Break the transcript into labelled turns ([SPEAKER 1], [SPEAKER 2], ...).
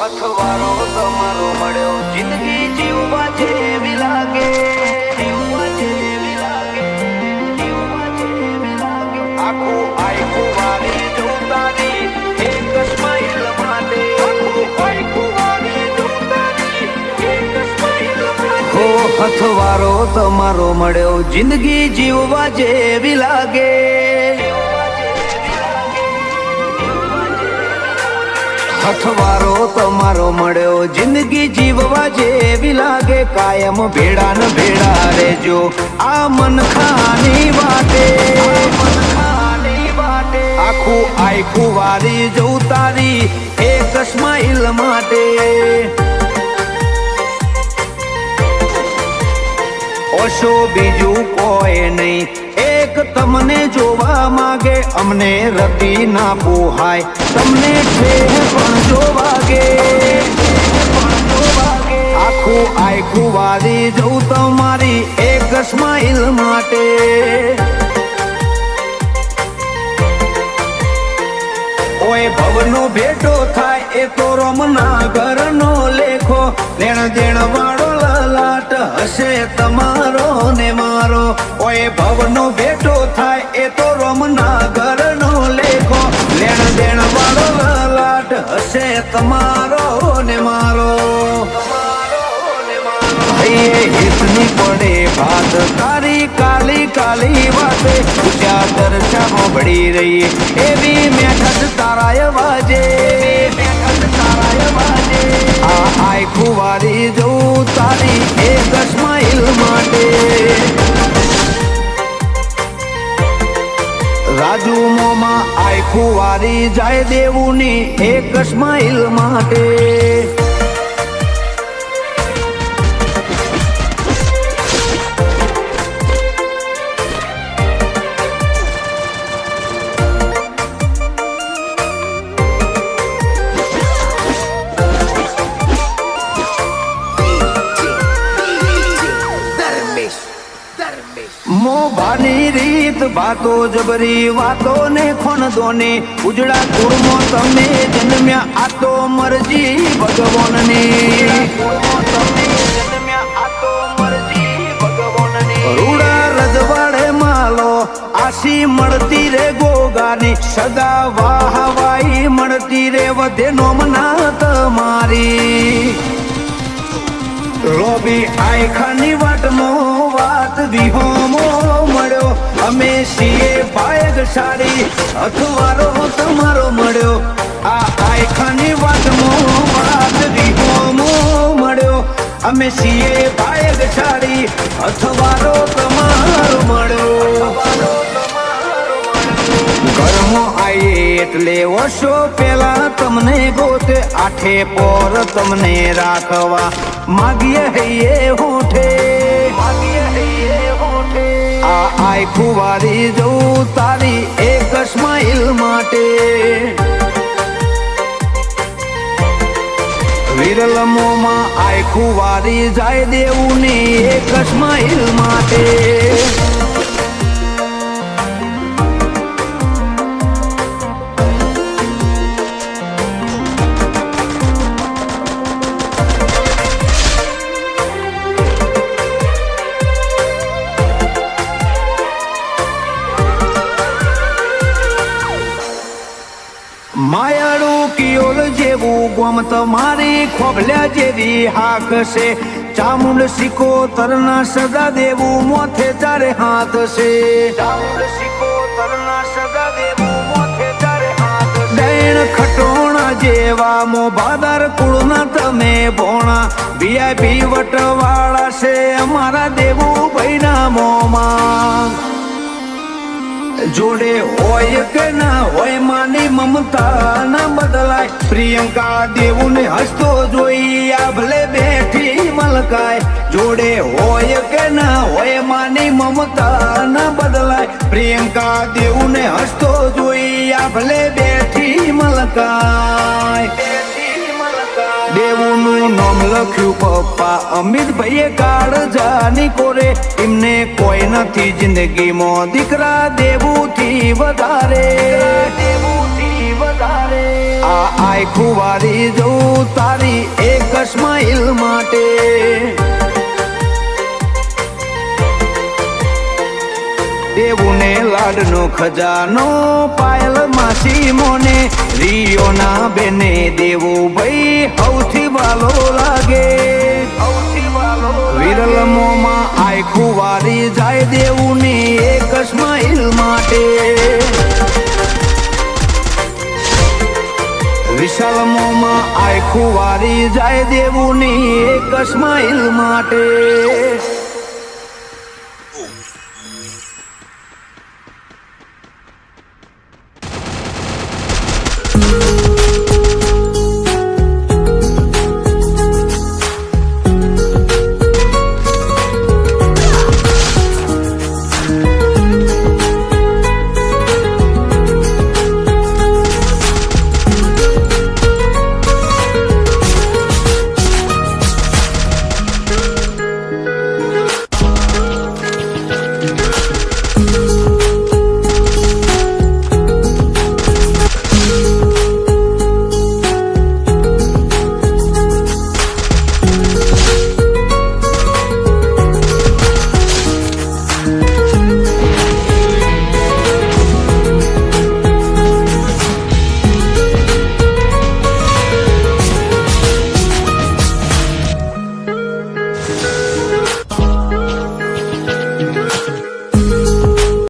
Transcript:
[SPEAKER 1] અથવારો તમારો મળ્યો. જિંદગી જીવવા જીવવા જેવી લાગે. આખું આખું વારી જોતાની એક સ્માઈલ માટે. આખું આખું અથવારો તમારો મળ્યો. જિંદગી જીવવા જેવી લાગે. અથવારો તમારો મળ્યો. જિંદગી જીવવા જેવી લાગે, કાયમ ભેડા ન ભેડા રેજો આ મન ખાની વાટે. આખું આખું વારી જવું તારી એક સ્માઈલ માટે. ઓશો બીજું કોઈ નહીં. એક તમને જોવા માંગે, અમને રતી ના પોહાય. તમને પણ જોવાગે આખું આખું વારી જવું તમારી એક સ્માઈલ માટે. કોઈ ભવનો ભેટો થાય, એ તો રમના ઘરનો લેખો. લેણ દેણ વાળો લલાટ હશે તમારો. ઓય ભવનો ભેટો થાય, એ તો રમના ઘરનો લેખો. લેણ દેણ વાળો લાટ હશે તમારો ને મારો. હિતની પડે ભાત, તારી કાલી કાલી વાતે. ઉચા દર્શા મોભળી રહી એવી મેઠત તારાય વાજે. આ આખું વારી જવું તારી એક સ્માઈલ માટે. મોમાં આખું વારી જાય દેવું ની એક સ્માઈલ માટે. રીત વાતો જબરી વાતો ને ખોણ દોને ઉજળા કુળમો તમે જન્મ્યા આ તો મરજી ભગવાનની. રૂડા આશી મળતી રે ગોગાની, સદા વાહવાઈ મળતી રે વધે નોમના તમારી લોબી આયખાની વાટનો વાત વિહોમો અમે છીએ બાયગ સાડી અથવારો તમારો મળ્યો. આ આયખાની વાટનો વાત વિહોમો મળ્યો. અમે છીએ બાયગ સાડી અથવારો તમારો મળ્યો. ઘરમાં આવીએ એટલે વર્ષો પેલા તમને ગોતે. આઠે પોર તમને રાખવા. માગીએ હૈયે હોઠે વારી જવું તારી એક સ્માઈલ માટે. વિરલમોમાં આખું વારી જાય દેવું ની એક સ્માઈલ માટે. માયાળું કિયોલ જેવું ગોમ તમારી ખોભલ્યા જેવી હાક છે ચામુંડ સિકો તરના સદા દેવું મોથે તારે હાથ છે ચામુંડ સિકો જેવા મો બાદર કુળના તમે ભોણા. વીઆઈપી વટવાળા છે અમારા દેવું ભાઈના મોમાં જોડે હોય કે ના હોય, માની મમતા ના બદલાય. પ્રિયંકા દેવું ને હસતો જોઈ, આ ભલે બેઠી મલકાય. જોડે હોય કે ના હોય, માની મમતા ના બદલાય. પ્રિયંકા દેવું ને હસતો જોઈ, આ ભલે બેઠી મલકાય. નામ લખ્યું, પપ્પા અમિતભાઈએ કાળ જાની કોરે. એમને કોઈ નથી જિંદગીમાં દીકરા દેવુંથી વધારે. વારી જવું તારી એક સ્માઈલ માટે. દેવુને લાડનો ખજાનો પાયલ માસી મોને. રિયોના બેને દેવો દેવું એક સ્માઈલ માટે. વિશાલ મોમાં આખું વારી જાય દેવું ને એક સ્માઈલ માટે.